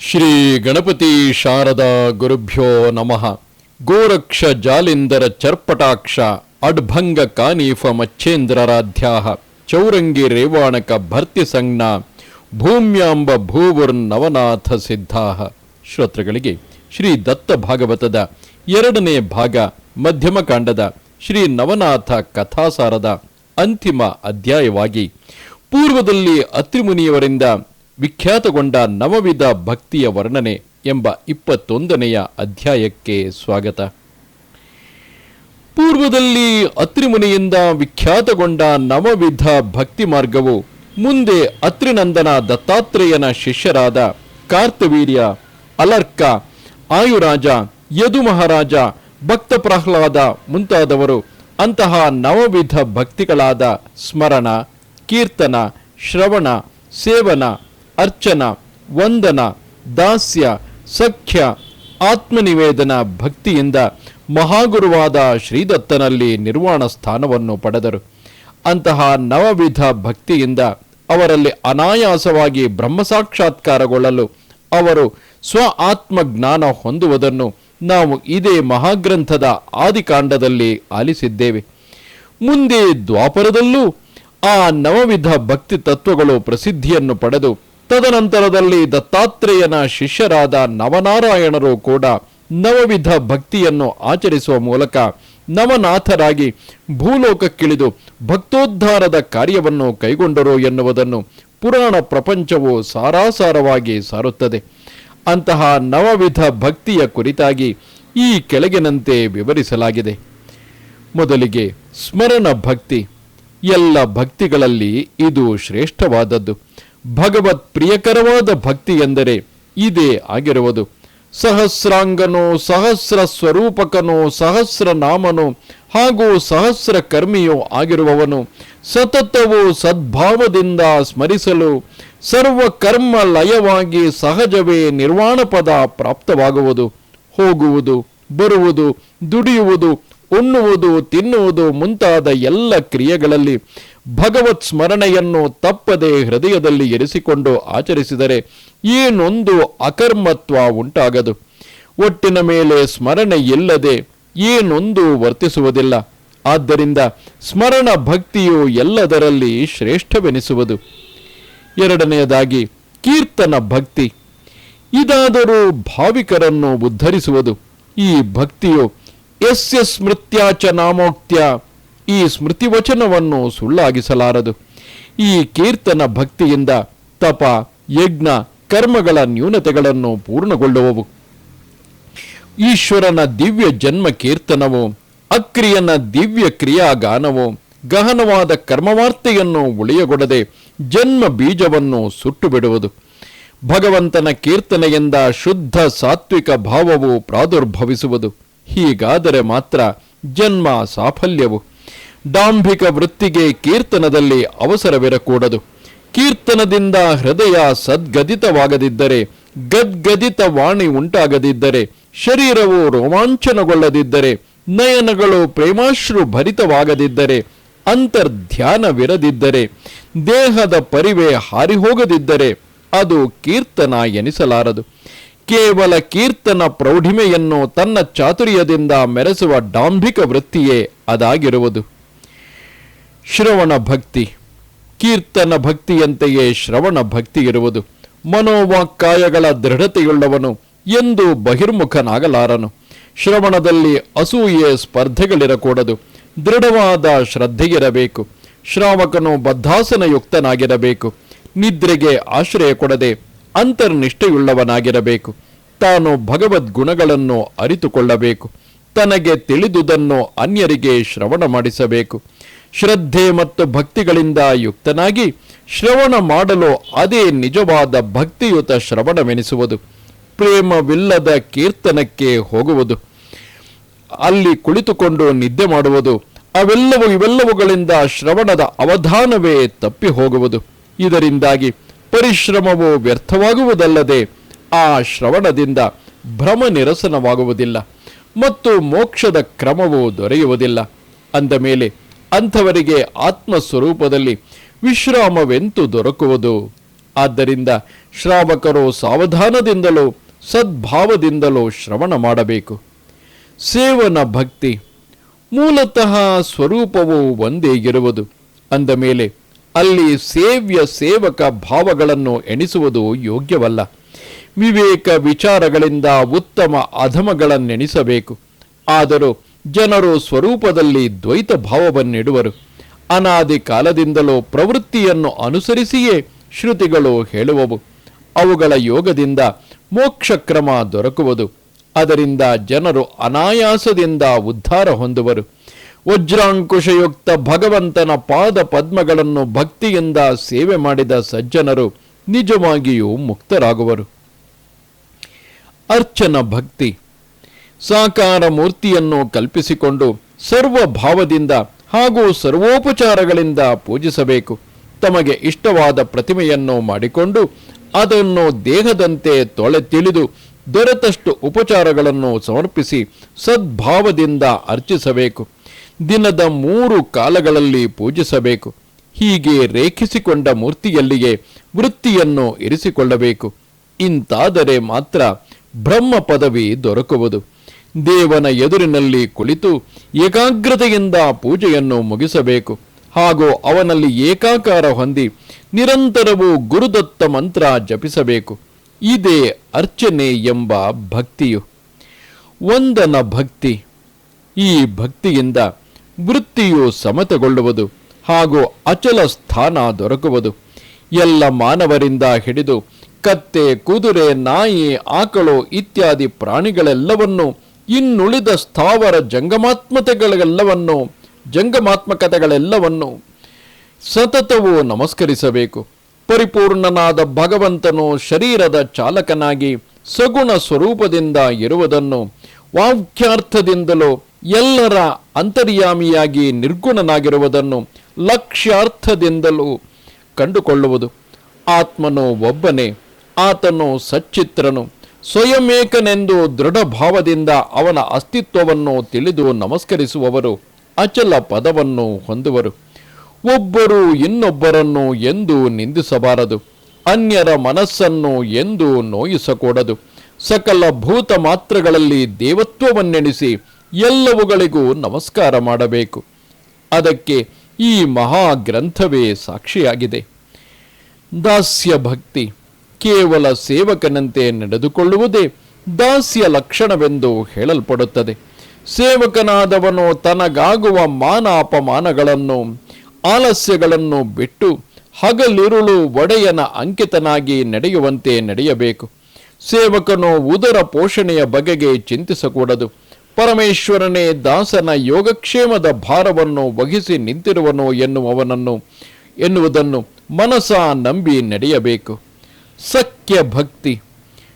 ಶ್ರೀ ಗಣಪತಿ ಶಾರದಾ ಗುರುಭ್ಯೋ ನಮಃ. ಗೋರಕ್ಷ ಜಾಲಿಂದರ ಚರ್ಪಟಾಕ್ಷ, ಅಡ್ಭಂಗ ಕಾನೀಫ ಮಚ್ಚೇಂದ್ರರಾಧ್ಯಾಹ ಚೌರಂಗಿ ರೇವಾಣಕ ಭರ್ತಿ ಸಂಜ್ಞ, ಭೂಮ್ಯಾಂಬ ಭೂವರ್ ನವನಾಥ ಸಿದ್ಧಾಹ. ಶ್ರೋತೃಗಳಿಗೆ ಶ್ರೀ ದತ್ತ ಭಾಗವತದ ಎರಡನೇ ಭಾಗ, ಮಧ್ಯಮ ಕಾಂಡದ ಶ್ರೀ ನವನಾಥ ಕಥಾಸಾರದ ಅಂತಿಮ ಅಧ್ಯಾಯವಾಗಿ, ಪೂರ್ವದಲ್ಲಿ ಅತ್ರಿಮುನಿಯವರಿಂದ ವಿಖ್ಯಾತಗೊಂಡ ನವವಿಧ ಭಕ್ತಿಯ ವರ್ಣನೆ ಎಂಬ ಇಪ್ಪತ್ತೊಂದನೆಯ ಅಧ್ಯಾಯಕ್ಕೆ ಸ್ವಾಗತ. ಪೂರ್ವದಲ್ಲಿ ಅತ್ರಿಮುನಿಯಿಂದ ವಿಖ್ಯಾತಗೊಂಡ ನವವಿಧ ಭಕ್ತಿ ಮಾರ್ಗವು ಮುಂದೆ ಅತ್ರಿನಂದನ ದತ್ತಾತ್ರೇಯನ ಶಿಷ್ಯರಾದ ಕಾರ್ತವೀರ್ಯ ಅಲರ್ಕ, ಆಯುರಾಜ ಯದು ಮಹಾರಾಜ ಭಕ್ತ ಪ್ರಹ್ಲಾದ ಮುಂತಾದವರು ಅಂತಹ ನವವಿಧ ಭಕ್ತಿಗಳಾದ ಸ್ಮರಣ, ಕೀರ್ತನ, ಶ್ರವಣ, ಸೇವನ ಅರ್ಚನ, ವಂದನ, ದಾಸ್ಯ, ಸಖ್ಯ, ಆತ್ಮನಿವೇದನ ಭಕ್ತಿಯಿಂದ ಮಹಾಗುರುವಾದ ಶ್ರೀದತ್ತನಲ್ಲಿ ನಿರ್ವಾಣ ಸ್ಥಾನವನ್ನು ಪಡೆದರು. ಅಂತಹ ನವವಿಧ ಭಕ್ತಿಯಿಂದ ಅವರಲ್ಲಿ ಅನಾಯಾಸವಾಗಿ ಬ್ರಹ್ಮ ಸಾಕ್ಷಾತ್ಕಾರಗೊಳ್ಳಲು ಅವರು ಸ್ವ ಆತ್ಮಜ್ಞಾನ ಹೊಂದುವುದನ್ನು ನಾವು ಇದೇ ಮಹಾಗ್ರಂಥದ ಆದಿಕಾಂಡದಲ್ಲಿ ಆಲಿಸಿದ್ದೇವೆ. ಮುಂದೆ ದ್ವಾಪರದಲ್ಲೂ ಆ ನವವಿಧ ಭಕ್ತಿ ತತ್ವಗಳು ಪ್ರಸಿದ್ಧಿಯನ್ನು ಪಡೆದು ತದನಂತರದಲ್ಲಿ ದತ್ತಾತ್ರೇಯನ ಶಿಷ್ಯರಾದ ನವನಾರಾಯಣರು ಕೂಡ ನವವಿಧ ಭಕ್ತಿಯನ್ನು ಆಚರಿಸುವ ಮೂಲಕ ನವನಾಥರಾಗಿ ಭೂಲೋಕಕ್ಕಿಳಿದು ಭಕ್ತೋದ್ಧಾರದ ಕಾರ್ಯವನ್ನು ಕೈಗೊಂಡರು ಎನ್ನುವುದನ್ನು ಪುರಾಣ ಪ್ರಪಂಚವು ಸಾರಾಸಾರವಾಗಿ ಸಾರುತ್ತದೆ. ಅಂತಹ ನವವಿಧ ಭಕ್ತಿಯ ಕುರಿತಾಗಿ ಈ ಕೆಳಗಿನಂತೆ ವಿವರಿಸಲಾಗಿದೆ. ಮೊದಲಿಗೆ ಸ್ಮರಣ ಭಕ್ತಿ. ಎಲ್ಲ ಭಕ್ತಿಗಳಲ್ಲಿ ಇದು ಶ್ರೇಷ್ಠವಾದದ್ದು. ಭಗವತ್ ಪ್ರಿಯಕರವಾದ ಭಕ್ತಿ ಎಂದರೆ ಇದೇ ಆಗಿರುವುದು. ಸಹಸ್ರಾಂಗನೋ, ಸಹಸ್ರ ಸ್ವರೂಪಕನೋ, ಸಹಸ್ರ ನಾಮನೋ, ಹಾಗೂ ಸಹಸ್ರ ಕರ್ಮಿಯೋ ಆಗಿರುವವನು ಸತತವು ಸದ್ಭಾವದಿಂದ ಸ್ಮರಿಸಲು ಸರ್ವ ಕರ್ಮ ಲಯವಾಗಿ ಸಹಜವೇ ನಿರ್ವಾಣ ಪದ ಪ್ರಾಪ್ತವಾಗುವುದು. ಹೋಗುವುದು, ಬರುವುದು, ದುಡಿಯುವುದು, ಉಣ್ಣುವುದು, ತಿನ್ನುವುದು ಮುಂತಾದ ಎಲ್ಲ ಕ್ರಿಯೆಗಳಲ್ಲಿ ಭಗವತ್ ಸ್ಮರಣೆಯನ್ನು ತಪ್ಪದೆ ಹೃದಯದಲ್ಲಿ ಎರಿಸಿಕೊಂಡು ಆಚರಿಸಿದರೆ ಏನೊಂದು ಅಕರ್ಮತ್ವ ಉಂಟಾಗದು. ಒಟ್ಟಿನ ಮೇಲೆ ಸ್ಮರಣೆ ಇಲ್ಲದೆ ಏನೊಂದು ವರ್ತಿಸುವುದಿಲ್ಲ. ಆದ್ದರಿಂದ ಸ್ಮರಣ ಭಕ್ತಿಯು ಎಲ್ಲದರಲ್ಲಿ ಶ್ರೇಷ್ಠವೆನಿಸುವುದು. ಎರಡನೆಯದಾಗಿ, ಕೀರ್ತನ ಭಕ್ತಿ. ಇದಾದರೂ ಭಾವಿಕರನ್ನು ಉದ್ಧರಿಸುವುದು. ಈ ಭಕ್ತಿಯು ಯಸ್ಯ ಸ್ಮೃತ್ಯಾಚ ನಾಮೋಕ್ತ್ಯ ಈ ಸ್ಮೃತಿವಚನವನ್ನು ಸುಳ್ಳಾಗಿಸಲಾರದು. ಈ ಕೀರ್ತನ ಭಕ್ತಿಯಿಂದ ತಪ, ಯಜ್ಞ, ಕರ್ಮಗಳ ನ್ಯೂನತೆಗಳನ್ನು ಪೂರ್ಣಗೊಳ್ಳುವವು. ಈಶ್ವರನ ದಿವ್ಯ ಜನ್ಮ ಕೀರ್ತನವು, ಅಕ್ರಿಯನ ದಿವ್ಯ ಕ್ರಿಯಾಗಾನವು, ಗಹನವಾದ ಕರ್ಮವಾರ್ತೆಯನ್ನು ಉಳಿಯಗೊಡದೆ ಜನ್ಮ ಬೀಜವನ್ನು ಸುಟ್ಟು ಬಿಡುವುದು ಭಗವಂತನ ಕೀರ್ತನೆಯಿಂದ ಶುದ್ಧ ಸಾತ್ವಿಕ ಭಾವವು ಪ್ರಾದುರ್ಭವಿಸುವುದು. ಹೀಗಾದರೆ ಮಾತ್ರ ಜನ್ಮ ಸಾಫಲ್ಯವು. ಡಾಂಭಿಕ ವೃತ್ತಿಗೆ ಕೀರ್ತನದಲ್ಲಿ ಅವಸರವಿರಕೂಡದು. ಕೀರ್ತನದಿಂದ ಹೃದಯ ಸದ್ಗದಿತವಾಗದಿದ್ದರೆ, ಗದ್ಗದಿತ ವಾಣಿ ಉಂಟಾಗದಿದ್ದರೆ, ಶರೀರವು ರೋಮಾಂಚನಗೊಳ್ಳದಿದ್ದರೆ, ನಯನಗಳು ಪ್ರೇಮಾಶ್ರು ಭರಿತವಾಗದಿದ್ದರೆ ಅಂತರ್ಧ್ಯಾನವಿರದಿದ್ದರೆ, ದೇಹದ ಪರಿವೆ ಹಾರಿಹೋಗದಿದ್ದರೆ ಅದು ಕೀರ್ತನ ಎನಿಸಲಾರದು. ಕೇವಲ ಕೀರ್ತನ ಪ್ರೌಢಿಮೆಯನ್ನು ತನ್ನ ಚಾತುರ್ಯದಿಂದ ಮೆರೆಸುವ ಡಾಂಭಿಕ ವೃತ್ತಿಯೇ ಅದಾಗಿರುವುದು. ಶ್ರವಣ ಭಕ್ತಿ. ಕೀರ್ತನ ಭಕ್ತಿಯಂತೆಯೇ ಶ್ರವಣ ಭಕ್ತಿ ಇರುವುದು. ಮನೋವಾಕ್ಕಾಯಗಳ ದೃಢತೆಯುಳ್ಳವನು, ಎಂದು ಬಹಿರ್ಮುಖನಾಗಲಾರನು. ಶ್ರವಣದಲ್ಲಿ ಅಸೂಯೆ ಸ್ಪರ್ಧೆಗಳಿರಕೂಡದು. ದೃಢವಾದ ಶ್ರದ್ಧೆಯಿರಬೇಕು. ಶ್ರಾವಕನು ಬದ್ಧಾಸನಯುಕ್ತನಾಗಿರಬೇಕು. ನಿದ್ರೆಗೆ ಆಶ್ರಯ ಕೊಡದೆ ಅಂತರ್ನಿಷ್ಠೆಯುಳ್ಳವನಾಗಿರಬೇಕು. ತಾನು ಭಗವದ್ಗುಣಗಳನ್ನು ಅರಿತುಕೊಳ್ಳಬೇಕು. ತನಗೆ ತಿಳಿದುದನ್ನು ಅನ್ಯರಿಗೆ ಶ್ರವಣ ಮಾಡಿಸಬೇಕು. ಶ್ರದ್ಧೆ ಮತ್ತು ಭಕ್ತಿಗಳಿಂದ ಯುಕ್ತನಾಗಿ ಶ್ರವಣ ಮಾಡಲು ಅದೇ ನಿಜವಾದ ಭಕ್ತಿಯುತ ಶ್ರವಣವೆನಿಸುವುದು. ಪ್ರೇಮವಿಲ್ಲದ ಕೀರ್ತನಕ್ಕೆ ಹೋಗುವುದು. ಅಲ್ಲಿ ಕುಳಿತುಕೊಂಡು ನಿದ್ದೆ ಮಾಡುವುದು. ಅವೆಲ್ಲವೂ ಇವೆಲ್ಲವುಗಳಿಂದ ಶ್ರವಣದ ಅವಧಾನವೇ ತಪ್ಪಿ ಹೋಗುವುದು. ಇದರಿಂದಾಗಿ ಪರಿಶ್ರಮವು ವ್ಯರ್ಥವಾಗುವುದಲ್ಲದೆ ಆ ಶ್ರವಣದಿಂದ ಭ್ರಮ ನಿರಸನವಾಗುವುದಿಲ್ಲ ಮತ್ತು ಮೋಕ್ಷದ ಕ್ರಮವು ದೊರೆಯುವುದಿಲ್ಲ. ಅಂದ ಮೇಲೆ ಅಂಥವರಿಗೆ ಆತ್ಮಸ್ವರೂಪದಲ್ಲಿ ವಿಶ್ರಾಮವೆಂತು ದೊರಕುವುದು. ಆದ್ದರಿಂದ ಶ್ರಾವಕರು ಸಾವಧಾನದಿಂದಲೂ ಸದ್ಭಾವದಿಂದಲೂ ಶ್ರವಣ ಮಾಡಬೇಕು. ಸೇವನ ಭಕ್ತಿ ಮೂಲತಃ ಸ್ವರೂಪವು ಒಂದೇ ಇರುವುದು. ಅಂದ ಮೇಲೆ ಅಲ್ಲಿ ಸೇವ್ಯ ಸೇವಕ ಭಾವಗಳನ್ನು ಎಣಿಸುವುದು ಯೋಗ್ಯವಲ್ಲ. ವಿವೇಕ ವಿಚಾರಗಳಿಂದ ಉತ್ತಮ ಅಧಮಗಳನ್ನೆಣಿಸಬೇಕು. ಆದರೂ ಜನರು ಸ್ವರೂಪದಲ್ಲಿ ದ್ವೈತ ಭಾವವನ್ನಿಡುವರು. ಅನಾದಿ ಕಾಲದಿಂದಲೂ ಪ್ರವೃತ್ತಿಯನ್ನು ಅನುಸರಿಸಿಯೇ ಶ್ರುತಿಗಳು ಹೇಳುವವು. ಅವುಗಳ ಯೋಗದಿಂದ ಮೋಕ್ಷಕ್ರಮ ದೊರಕುವುದು. ಅದರಿಂದ ಜನರು ಅನಾಯಾಸದಿಂದ ಉದ್ಧಾರ ಹೊಂದುವರು. ವಜ್ರಾಂಕುಶಯುಕ್ತ ಭಗವಂತನ ಪಾದ ಪದ್ಮಗಳನ್ನು ಭಕ್ತಿಯಿಂದ ಸೇವೆ ಮಾಡಿದ ಸಜ್ಜನರು ನಿಜವಾಗಿಯೂ ಮುಕ್ತರಾಗುವರು. ಅರ್ಚನ ಭಕ್ತಿ. ಸಾಕಾರ ಮೂರ್ತಿಯನ್ನು ಕಲ್ಪಿಸಿಕೊಂಡು ಸರ್ವ ಭಾವದಿಂದ ಹಾಗೂ ಸರ್ವೋಪಚಾರಗಳಿಂದ ಪೂಜಿಸಬೇಕು. ತಮಗೆ ಇಷ್ಟವಾದ ಪ್ರತಿಮೆಯನ್ನು ಮಾಡಿಕೊಂಡು ಅದನ್ನು ದೇಹದಂತೆ ತೊಳೆ ತಿಳಿದು ದೊರೆತಷ್ಟು ಉಪಚಾರಗಳನ್ನು ಸಮರ್ಪಿಸಿ ಸದ್ಭಾವದಿಂದ ಅರ್ಚಿಸಬೇಕು. ದಿನದ ಮೂರು ಕಾಲಗಳಲ್ಲಿ ಪೂಜಿಸಬೇಕು. ಹೀಗೆ ರೇಖಿಸಿಕೊಂಡ ಮೂರ್ತಿಯಲ್ಲಿಗೆ ವೃತ್ತಿಯನ್ನು ಇರಿಸಿಕೊಳ್ಳಬೇಕು. ಇಂತಾದರೆ ಮಾತ್ರ ಬ್ರಹ್ಮ ಪದವಿ ದೊರಕುವುದು. ದೇವನ ಎದುರಿನಲ್ಲಿ ಕುಳಿತು ಏಕಾಗ್ರತೆಯಿಂದ ಪೂಜೆಯನ್ನು ಮುಗಿಸಬೇಕು. ಹಾಗೂ ಅವನಲ್ಲಿ ಏಕಾಕಾರ ಹೊಂದಿ ನಿರಂತರವೂ ಗುರುದತ್ತ ಮಂತ್ರ ಜಪಿಸಬೇಕು. ಇದೇ ಅರ್ಚನೆ ಎಂಬ ಭಕ್ತಿಯು. ವಂದನ ಭಕ್ತಿ. ಈ ಭಕ್ತಿಯಿಂದ ವೃತ್ತಿಯು ಸಮತಗೊಳ್ಳುವುದು ಹಾಗೂ ಅಚಲ ಸ್ಥಾನ ದೊರಕುವುದು. ಎಲ್ಲ ಮಾನವರಿಂದ ಹಿಡಿದು ಕತ್ತೆ, ಕುದುರೆ, ನಾಯಿ, ಆಕಳು ಇತ್ಯಾದಿ ಪ್ರಾಣಿಗಳೆಲ್ಲವನ್ನು ಇನ್ನುಳಿದ ಸ್ಥಾವರ ಜಂಗಮಾತ್ಮತೆಗಳೆಲ್ಲವನ್ನು, ಜಂಗಮಾತ್ಮಕತೆಗಳೆಲ್ಲವನ್ನು ಸತತವು ನಮಸ್ಕರಿಸಬೇಕು. ಪರಿಪೂರ್ಣನಾದ ಭಗವಂತನು ಶರೀರದ ಚಾಲಕನಾಗಿ ಸಗುಣ ಸ್ವರೂಪದಿಂದ ಇರುವುದನ್ನು ವಾಕ್ಯಾರ್ಥದಿಂದಲೂ ಎಲ್ಲರ ಅಂತರ್ಯಾಮಿಯಾಗಿ ನಿರ್ಗುಣನಾಗಿರುವುದನ್ನು ಲಕ್ಷ್ಯಾರ್ಥದಿಂದಲೂ ಕಂಡುಕೊಳ್ಳುವುದು. ಆತ್ಮನು ಒಬ್ಬನೇ, ಆತನು ಸಚ್ಚಿತ್ರನು. ಸ್ವಯಮೇಕನೆಂದು ದೃಢ ಭಾವದಿಂದ ಅವನ ಅಸ್ತಿತ್ವವನ್ನು ತಿಳಿದು ನಮಸ್ಕರಿಸುವವರು ಅಚಲ ಪದವನ್ನು ಹೊಂದುವರು. ಒಬ್ಬರು ಇನ್ನೊಬ್ಬರನ್ನು ಎಂದು ನಿಂದಿಸಬಾರದು. ಅನ್ಯರ ಮನಸ್ಸನ್ನು ಎಂದು ನೋಯಿಸಕೂಡದು. ಸಕಲ ಭೂತ ಮಾತ್ರಗಳಲ್ಲಿ ದೇವತ್ವವನ್ನೆಣಿಸಿ ಎಲ್ಲವುಗಳಿಗೂ ನಮಸ್ಕಾರ ಮಾಡಬೇಕು. ಅದಕ್ಕೆ ಈ ಮಹಾ ಗ್ರಂಥವೇ ಸಾಕ್ಷಿಯಾಗಿದೆ. ದಾಸ್ಯ ಭಕ್ತಿ ಕೇವಲ ಸೇವಕನಂತೆ ನಡೆದುಕೊಳ್ಳುವುದೇ ದಾಸ್ಯ ಲಕ್ಷಣವೆಂದು ಹೇಳಲ್ಪಡುತ್ತದೆ. ಸೇವಕನಾದವನು ತನಗಾಗುವ ಮಾನ ಅಪಮಾನಗಳನ್ನು ಆಲಸ್ಯಗಳನ್ನು ಬಿಟ್ಟು ಹಗಲಿರುಳು ಒಡೆಯನ ಅಂಕಿತನಾಗಿ ನಡೆಯುವಂತೆ ನಡೆಯಬೇಕು. ಸೇವಕನು ಉದರ ಪೋಷಣೆಯ ಬಗೆಗೆ ಚಿಂತಿಸಕೂಡದು. ಪರಮೇಶ್ವರನೇ, ದಾಸನ ಯೋಗಕ್ಷೇಮದ ಭಾರವನ್ನು ವಹಿಸಿ ನಿಂತಿರುವನು ಎನ್ನುವವನನ್ನು, ಎನ್ನುವುದನ್ನು ಮನಸ ನಂಬಿ ನಡೆಯಬೇಕು. ಸಖ್ಯ ಭಕ್ತಿ.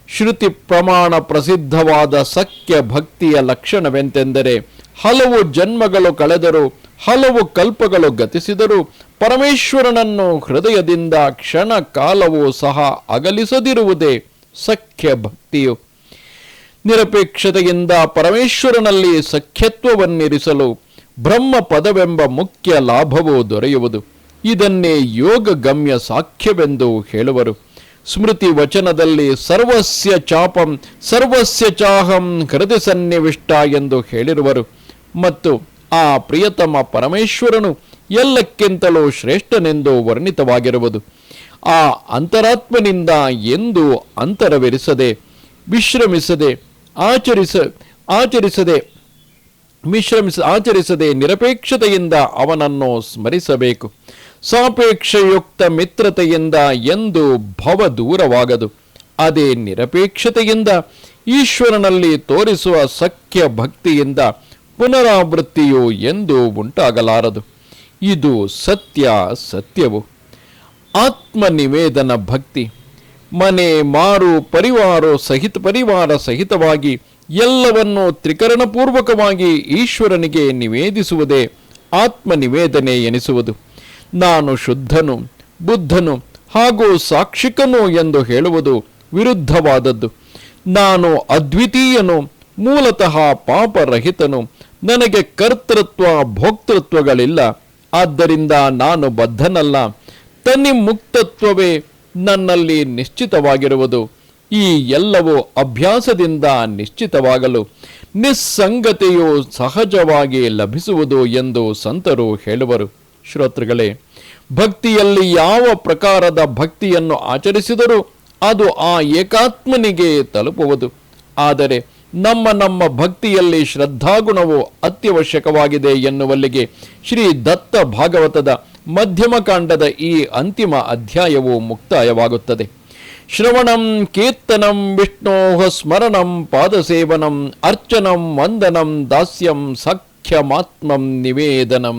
ಶ್ರುತಿ ಪ್ರಮಾಣ ಪ್ರಸಿದ್ಧವಾದ ಸಖ್ಯ ಭಕ್ತಿಯ ಲಕ್ಷಣವೆಂತೆಂದರೆ, ಹಲವು ಜನ್ಮಗಳು ಕಳೆದರೂ, ಹಲವು ಕಲ್ಪಗಳು ಗತಿಸಿದರೂ, ಪರಮೇಶ್ವರನನ್ನು ಹೃದಯದಿಂದ ಕ್ಷಣ ಕಾಲವೂ ಸಹ ಅಗಲಿಸದಿರುವುದೇ ಸಖ್ಯ ಭಕ್ತಿಯು. ನಿರಪೇಕ್ಷತೆಯಿಂದ ಪರಮೇಶ್ವರನಲ್ಲಿ ಸಖ್ಯತ್ವವನ್ನಿರಿಸಲು ಬ್ರಹ್ಮ ಪದವೆಂಬ ಮುಖ್ಯ ಲಾಭವೂ ದೊರೆಯುವುದು. ಇದನ್ನೇ ಯೋಗ ಗಮ್ಯ ಸಾಖ್ಯವೆಂದು ಹೇಳುವರು. ಸ್ಮೃತಿ ವಚನದಲ್ಲಿ ಸರ್ವಸ್ಯ ಚಾಪಂ, ಸರ್ವಸ್ಯ ಚಾಹಂ ಹೃದಯ ಸನ್ನಿವಿಷ್ಟ ಎಂದು ಹೇಳಿರುವರು. ಮತ್ತು ಆ ಪ್ರಿಯತಮ ಪರಮೇಶ್ವರನು ಎಲ್ಲಕ್ಕಿಂತಲೂ ಶ್ರೇಷ್ಠನೆಂದು ವರ್ಣಿತವಾಗಿರುವುದು. ಆ ಅಂತರಾತ್ಮನಿಂದ ಎಂದು ಅಂತರವಿರಿಸದೆ, ವಿಶ್ರಮಿಸದೆ, ಆಚರಿಸ, ಆಚರಿಸದೆ, ವಿಶ್ರಮಿಸ, ಆಚರಿಸದೆ ನಿರಪೇಕ್ಷತೆಯಿಂದ ಅವನನ್ನು ಸ್ಮರಿಸಬೇಕು. ಸಾಪೇಕ್ಷಯುಕ್ತ ಮಿತ್ರತೆಯಿಂದ ಎಂದು ಭವ ದೂರವಾಗದು. ಅದೇ ನಿರಪೇಕ್ಷತೆಯಿಂದ, ಈಶ್ವರನಲ್ಲಿ ತೋರಿಸುವ ಸಖ್ಯ ಭಕ್ತಿಯಿಂದ ಪುನರಾವೃತ್ತಿಯು ಎಂದು ಉಂಟಾಗಲಾರದು. ಇದು ಸತ್ಯ ಸತ್ಯವು. ಆತ್ಮನಿವೇದನ ಭಕ್ತಿ. ಮನೆ ಮಾರು ಪರಿವಾರ ಸಹಿತ ಪರಿವಾರ ಸಹಿತವಾಗಿ ಎಲ್ಲವನ್ನು ತ್ರಿಕರಣಪೂರ್ವಕವಾಗಿ ಈಶ್ವರನಿಗೆ ನಿವೇದಿಸುವುದೇ ಆತ್ಮನಿವೇದನೆ ಎನಿಸುವುದು. ನಾನು ಶುದ್ಧನು, ಬುದ್ಧನು ಹಾಗೂ ಸಾಕ್ಷಿಕನು ಎಂದು ಹೇಳುವುದು ವಿರುದ್ಧವಾದದ್ದು. ನಾನು ಅದ್ವಿತೀಯನು, ಮೂಲತಃ ಪಾಪರಹಿತನು, ನನಗೆ ಕರ್ತೃತ್ವ, ಭೋಕ್ತೃತ್ವಗಳಿಲ್ಲ. ಆದ್ದರಿಂದ ನಾನು ಬದ್ಧನಲ್ಲ. ತನ್ನಿ ಮುಕ್ತತ್ವವೇ ನನ್ನಲ್ಲಿ ನಿಶ್ಚಿತವಾಗಿರುವುದು. ಈ ಎಲ್ಲವೂ ಅಭ್ಯಾಸದಿಂದ ನಿಶ್ಚಿತವಾಗಲು, ನಿಸ್ಸಂಗತೆಯು ಸಹಜವಾಗಿ ಲಭಿಸುವುದು ಎಂದು ಸಂತರು ಹೇಳುವರು. ಶ್ರೋತೃಗಳೇ, ಭಕ್ತಿಯಲ್ಲಿ ಯಾವ ಪ್ರಕಾರದ ಭಕ್ತಿಯನ್ನು ಆಚರಿಸಿದರೂ ಅದು ಆ ಏಕಾತ್ಮನಿಗೆ ತಲುಪುವುದು. ಆದರೆ ನಮ್ಮ ನಮ್ಮ ಭಕ್ತಿಯಲ್ಲಿ ಶ್ರದ್ಧಾಗುಣವು ಅತ್ಯವಶ್ಯಕವಾಗಿದೆ ಎನ್ನುವಲ್ಲಿಗೆ ಶ್ರೀ ದತ್ತ ಭಾಗವತದ ಮಧ್ಯಮ ಕಾಂಡದ ಈ ಅಂತಿಮ ಅಧ್ಯಾಯವು ಮುಕ್ತಾಯವಾಗುತ್ತದೆ. ಶ್ರವಣಂ, ಕೀರ್ತನಂ, ವಿಷ್ಣೋಹ, ಸ್ಮರಣಂ, ಪಾದಸೇವನಂ, ಅರ್ಚನಂ, ವಂದನಂ, ದಾಸ್ಯಂ, ಸಖ್ಯಮಾತ್ಮಂ, ನಿವೇದನಂ.